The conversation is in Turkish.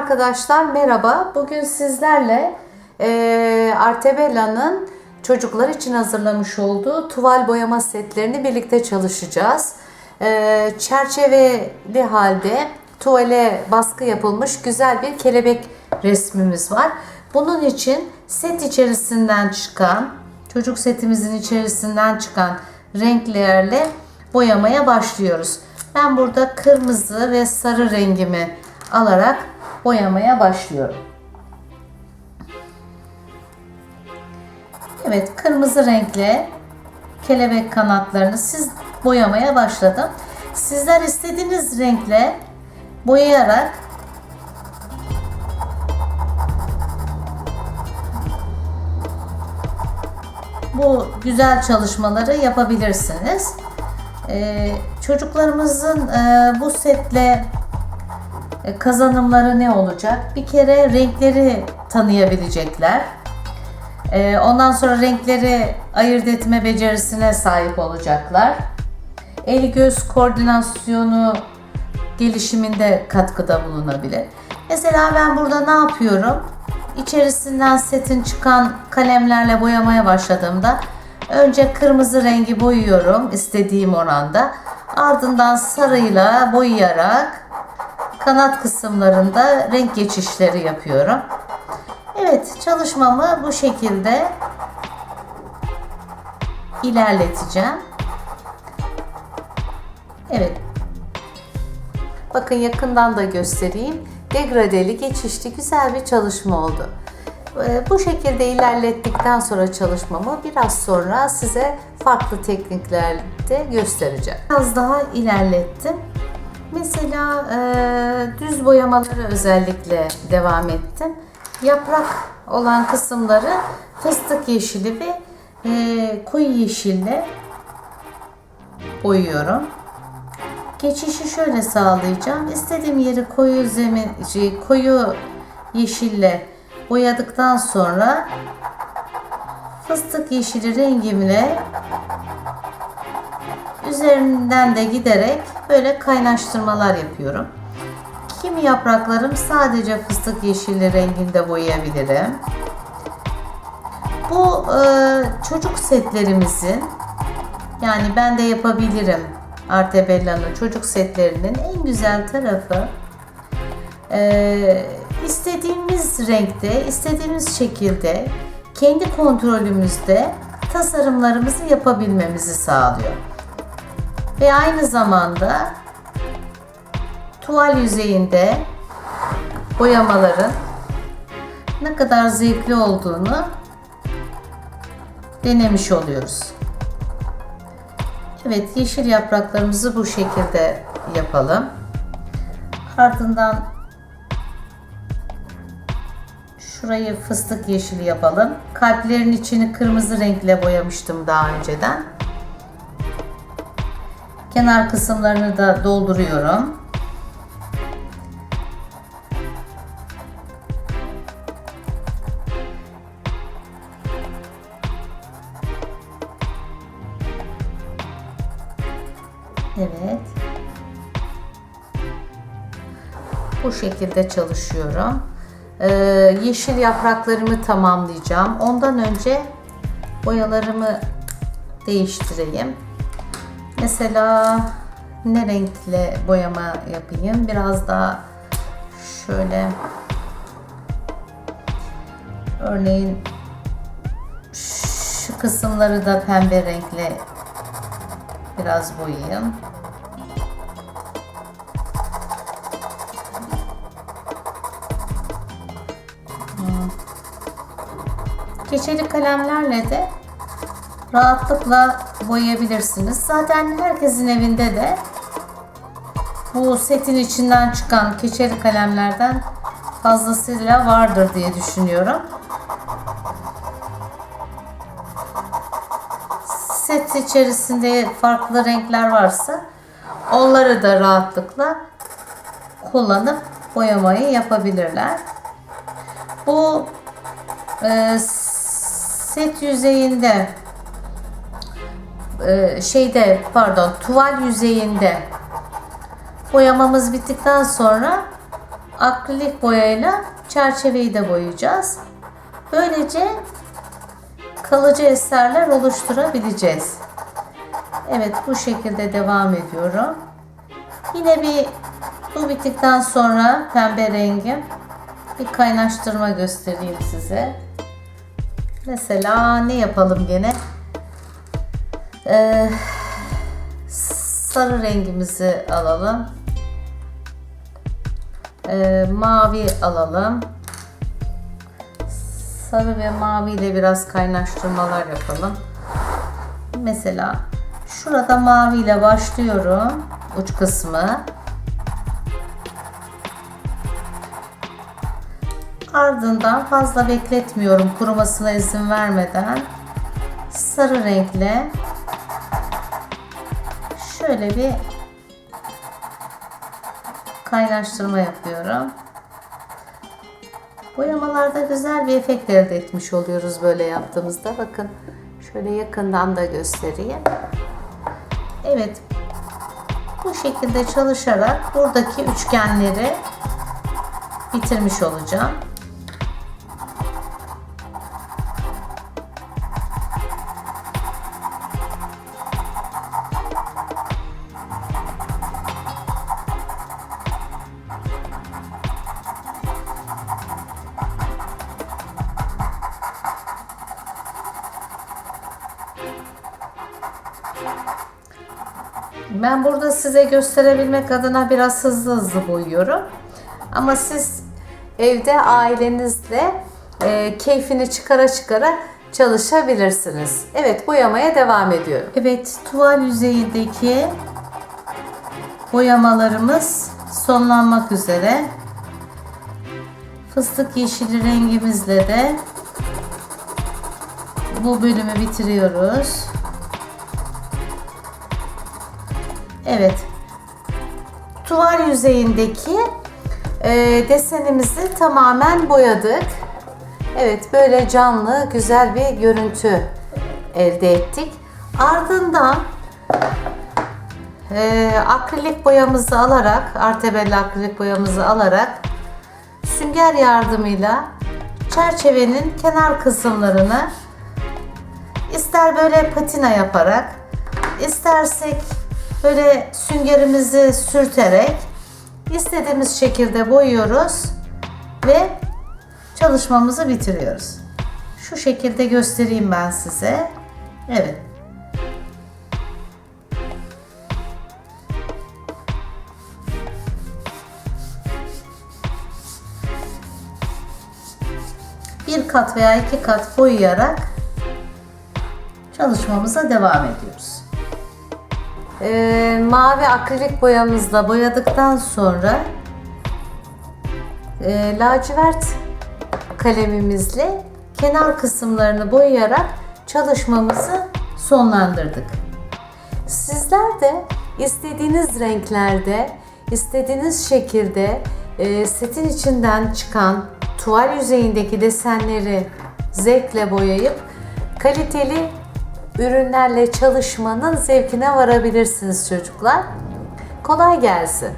arkadaşlar merhaba. Bugün sizlerle e, Artebella'nın çocuklar için hazırlamış olduğu tuval boyama setlerini birlikte çalışacağız. E, çerçeveli halde tuvale baskı yapılmış güzel bir kelebek resmimiz var. Bunun için set içerisinden çıkan, çocuk setimizin içerisinden çıkan renklerle boyamaya başlıyoruz. Ben burada kırmızı ve sarı rengimi alarak boyamaya başlıyorum. Evet, kırmızı renkle kelebek kanatlarını siz boyamaya başladım. Sizler istediğiniz renkle boyayarak bu güzel çalışmaları yapabilirsiniz. Ee, çocuklarımızın e, bu setle kazanımları ne olacak? Bir kere renkleri tanıyabilecekler. E, ondan sonra renkleri ayırt etme becerisine sahip olacaklar. El göz koordinasyonu gelişiminde katkıda bulunabilir. Mesela ben burada ne yapıyorum? İçerisinden setin çıkan kalemlerle boyamaya başladığımda önce kırmızı rengi boyuyorum istediğim oranda. Ardından sarıyla boyayarak kanat kısımlarında renk geçişleri yapıyorum. Evet çalışmamı bu şekilde ilerleteceğim. Evet. Bakın yakından da göstereyim. Degradeli, geçişli güzel bir çalışma oldu. Ee, Bu şekilde ilerlettikten sonra çalışmamı biraz sonra size farklı tekniklerde göstereceğim. Biraz daha ilerlettim. Mesela e, düz boyamaları özellikle devam ettim. Yaprak olan kısımları fıstık yeşili ve e, koyu yeşille boyuyorum. Geçişi şöyle sağlayacağım. İstediğim yeri koyu zemin, şey, koyu yeşille boyadıktan sonra fıstık yeşili rengimle üzerinden de giderek böyle kaynaştırmalar yapıyorum. Kimi yapraklarım sadece fıstık yeşili renginde boyayabilirim. Bu e, çocuk setlerimizin yani ben de yapabilirim Artebella'nın çocuk setlerinin en güzel tarafı e, istediğimiz renkte, istediğimiz şekilde kendi kontrolümüzde tasarımlarımızı yapabilmemizi sağlıyor. Ve aynı zamanda tuval yüzeyinde boyamaların ne kadar zevkli olduğunu denemiş oluyoruz. Evet yeşil yapraklarımızı bu şekilde yapalım. Ardından şurayı fıstık yeşili yapalım. Kalplerin içini kırmızı renkle boyamıştım daha önceden. Kenar kısımlarını da dolduruyorum. Evet. Bu şekilde çalışıyorum. Ee, yeşil yapraklarımı tamamlayacağım. Ondan önce boyalarımı değiştireyim. Mesela ne renkle boyama yapayım? Biraz daha şöyle örneğin şu kısımları da pembe renkle biraz boyayayım. Hmm. Keçeli kalemlerle de rahatlıkla boyayabilirsiniz. Zaten herkesin evinde de bu setin içinden çıkan keçeli kalemlerden fazlasıyla vardır diye düşünüyorum. Set içerisinde farklı renkler varsa onları da rahatlıkla kullanıp boyamayı yapabilirler. Bu e, set yüzeyinde e, şeyde pardon tuval yüzeyinde boyamamız bittikten sonra akrilik boyayla çerçeveyi de boyayacağız. Böylece kalıcı eserler oluşturabileceğiz. Evet bu şekilde devam ediyorum. Yine bir bu bittikten sonra pembe rengim bir kaynaştırma göstereyim size. Mesela ne yapalım gene? Ee, sarı rengimizi alalım. Ee, mavi alalım. Sarı ve mavi ile biraz kaynaştırmalar yapalım. Mesela şurada mavi ile başlıyorum uç kısmı. Ardından fazla bekletmiyorum kurumasına izin vermeden sarı renkle şöyle bir kaynaştırma yapıyorum. Boyamalarda güzel bir efekt elde etmiş oluyoruz böyle yaptığımızda. Bakın şöyle yakından da göstereyim. Evet. Bu şekilde çalışarak buradaki üçgenleri bitirmiş olacağım. Ben burada size gösterebilmek adına biraz hızlı hızlı boyuyorum. Ama siz evde ailenizle e, keyfini çıkara çıkara çalışabilirsiniz. Evet boyamaya devam ediyorum. Evet tuval yüzeyindeki boyamalarımız sonlanmak üzere. Fıstık yeşili rengimizle de bu bölümü bitiriyoruz. Evet. Tuval yüzeyindeki e, desenimizi tamamen boyadık. Evet böyle canlı güzel bir görüntü elde ettik. Ardından e, akrilik boyamızı alarak, artebelli akrilik boyamızı alarak sünger yardımıyla çerçevenin kenar kısımlarını ister böyle patina yaparak, istersek böyle süngerimizi sürterek istediğimiz şekilde boyuyoruz ve çalışmamızı bitiriyoruz. Şu şekilde göstereyim ben size. Evet. Bir kat veya iki kat boyayarak çalışmamıza devam ediyoruz. Ee, mavi akrilik boyamızla boyadıktan sonra e, lacivert kalemimizle kenar kısımlarını boyayarak çalışmamızı sonlandırdık. Sizler de istediğiniz renklerde, istediğiniz şekilde e, setin içinden çıkan tuval yüzeyindeki desenleri zevkle boyayıp kaliteli ürünlerle çalışmanın zevkine varabilirsiniz çocuklar. Kolay gelsin.